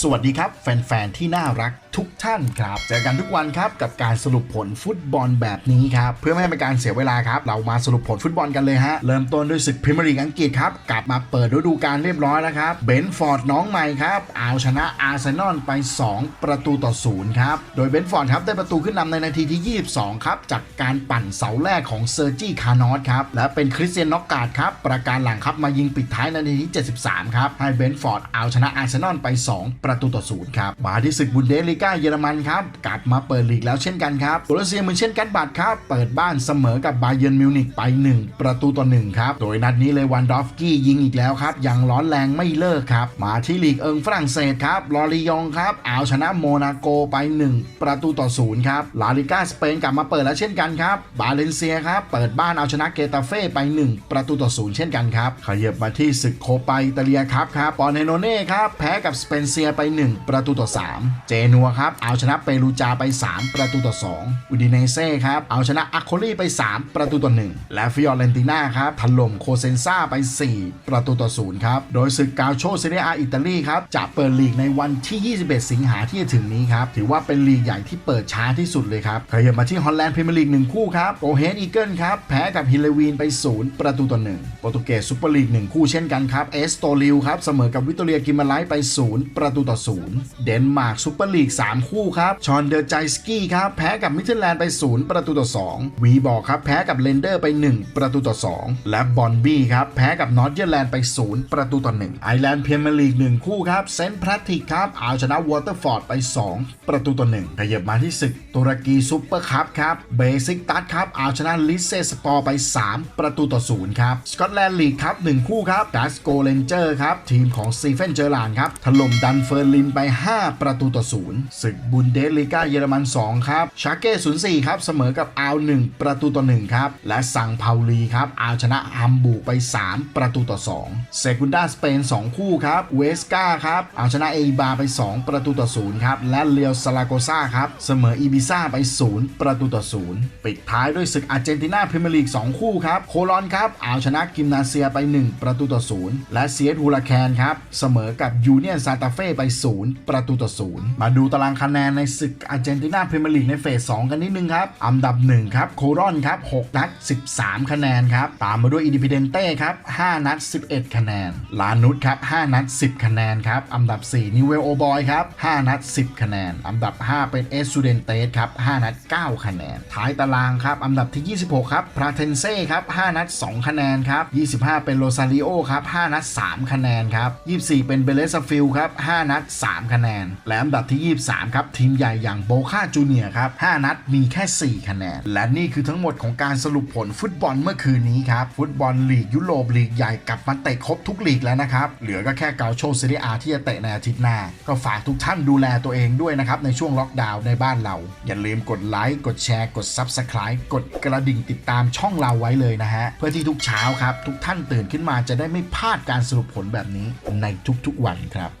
สวัสดีครับ แฟน ๆ ที่น่ารัก ทุกท่านครับเจอกันทุกวันครับกับการสรุปผลฟุตบอลแบบนี้ครับเพื่อไม่ให้เป็นการเสียเวลาครับ เรามาสรุปผลฟุตบอลกันเลยฮะ เริ่มต้นด้วยศึกพรีเมียร์ลีกอังกฤษครับ กลับมาเปิดฤดูกาลเรียบร้อยแล้วครับเบนฟอร์ดน้องใหม่ครับเอาชนะอาร์เซนอลไป 2 ประตูต่อศูนย์ครับ โดยเบนฟอร์ดครับได้ประตูขึ้นนำในนาทีที่ 22 ครับ จากการปั่นเสาแรกของเซอร์จี้คาร์นอสครับและเป็นคริสเตียนน็อกกาดครับประการหลังครับมายิงปิดท้ายในนาทีที่ 73 ครับให้เบนฟอร์ดเอาชนะอาร์เซนอลไป 2 ประตูต่อศูนย์ครับมาที่ศึกบุนเดสลีกาเยอรมันครับกลับมาเปิดลีกแล้วเช่นกันครับโบรเซียเหมือนเช่นกันบัตครับเปิดบ้านเสมอกับบาเยิร์นมิวนิกไป 1 ประตูต่อ1ครับโดยนัดนี้เลยวันดอฟกี้ยิงอีกแล้วครับยังร้อนแรงไม่เลิกครับมาที่ลีกเอิงฝรั่งเศสครับลอริยองครับเอาชนะโมนาโกไป 1 ประตูต่อศูนย์ครับลาลิก้าสเปนกลับมาเปิดแล้วเช่นกันครับบาเลนเซียครับเปิดบ้านเอาชนะเกตาเฟ่ไป 1 ประตูต่อศูนย์เช่นกันครับขยับมาที่ศึกโคปาอิตาเลียครับครับปอนเฮโนเน่ครับแพ้กับสเปนเซียไป 1 ประตูต่อ 3 เจนัวครับ เอาชนะเปรูจาไป 3 ประตูต่อ 2 อุดิเนเซ่ครับ เอาชนะอัคโคลีไป 3 ประตูต่อ 1 และฟิออเรนติน่าครับ ถล่มโคเซนซาไป 4 ประตูต่อ 0 ครับ โดยศึกกาโชเซเรียอาอิตาลีครับ จะเปิดลีกในวันที่ 21 สิงหาที่จะถึงนี้ครับ ถือว่าเป็นลีกใหญ่ที่เปิดช้าที่สุดเลยครับขยับมาที่ฮอลแลนด์พรีเมียร์ลีกหนึ่งคู่ครับโอเฮนอีเกิลครับแพ้กับฮิเลวีนไป 0 ประตูต่อ 1 โปรตุเกสซูเปอร์ลีกหนึ่งคู่เช่นกันครับเอสโตลิวครับเสมอกับวิตเตอเรียกิมาไลไป 0 ประตูต่อ 0 เดนมาร์กซูเปอร์ลีก3 คู่ครับ ชอนเดอร์ไจสกี้ครับ แพ้กับมิเทลแลนด์ไป 0 ประตูต่อ 2 วีบอกครับ แพ้กับเลนเดอร์ไป 1 ประตูต่อ 2 และบอนบี้ครับ แพ้กับนอร์ทเยอร์แลนด์ไป 0 ประตูต่อ 1 ไอแลนด์เมียร์ลีก 1 คู่ครับ เซนต์แพทริกครับ เอาชนะวอเตอร์ฟอร์ดไป 2 ประตูต่อ 1 ขยับมาที่ศึกตุรกีซูเปอร์คัพครับ เบซิกตัสครับ เอาชนะลิเซสปอร์ไป 3 ประตูต่อ 0 ครับ สกอตแลนด์ลีกครับ 1 คู่ครับกาสโกเลนเจอร์ครับ ทีมของซีเฟนเจอร์ลานครับ ถล่มดันเฟอร์ลินไป 5 ประตูต่อ 0ศึกบุนเดสลีกาเยอรมัน 2 ครับ ชาเก้04ครับเสมอกับอาว1ประตูต่อ1ครับ และซังเผาลีครับเอาชนะฮัมบูร์ไป 3 ประตูต่อ2เซกุนดาสเปน 2 คู่ครับเวสกาครับเอาชนะเอบาไป 2 ประตูต่อ0ครับและเลียวซาลาโกซาครับเสมออีบิซ่าไป 0 ประตูต่อ0ปิดท้ายด้วยศึกอาร์เจนตินาพรีเมียร์ลีก2คู่ครับโคลอนครับเอาชนะกิมนาเซียไป 1 ประตูต่อ0และเซียสฮูลาแคนครับเสมอกับยูเนียนซานตาเฟ่ไป 0 ประตูต่อ0มาดูตารางคะแนนในศึกอาร์เจนตินาพรีเมียร์ลีกในเฟส2กันนิดนึงครับอันดับ1ครับโคลอนครับ6นัด 13 คะแนนครับตามมาด้วยอินดิพ d เดนเต้ครับ5นัด 11 คะแนน ลานุสครับ5นัด 10 คะแนนครับอันดับ 4 นิเวลโอบอยครับ5นัด 10 คะแนน อันดับ 5 เป็นเอสซูเดนเตสครับ5นัด 9 คะแนน ท้ายตารางครับอันดับที่ 26 ครับพราเทนเซ่ครับ5นัด 2 คะแนนครับ 25 เป็นโรซาริโอครับ5นัด 3 คะแนนครับ 24 เป็นเบเลสฟิลครับ5นัด 3 คะแนนและอันดับที่3 ครับ ทีมใหญ่อย่างโบคาจูเนียครับ 5 นัดมีแค่ 4 คะแนน และนี่คือทั้งหมดของการสรุปผลฟุตบอลเมื่อคืนนี้ครับ ฟุตบอลลีกยุโรปลีกใหญ่กลับมาเตะครบทุกลีกแล้วนะครับ เหลือก็แค่เกาโชเซเรียอาที่จะเตะในอาทิตย์หน้า ก็ฝากทุกท่านดูแลตัวเองด้วยนะครับในช่วงล็อกดาวน์ในบ้านเรา อย่าลืมกดไลค์กดแชร์กด Subscribe กดกระดิ่งติดตามช่องเราไว้เลยนะฮะเพื่อที่ทุกเช้าครับทุกท่านตื่นขึ้นมาจะได้ไม่พลาดการสรุปผลแบบนี้ในทุกๆวันครับ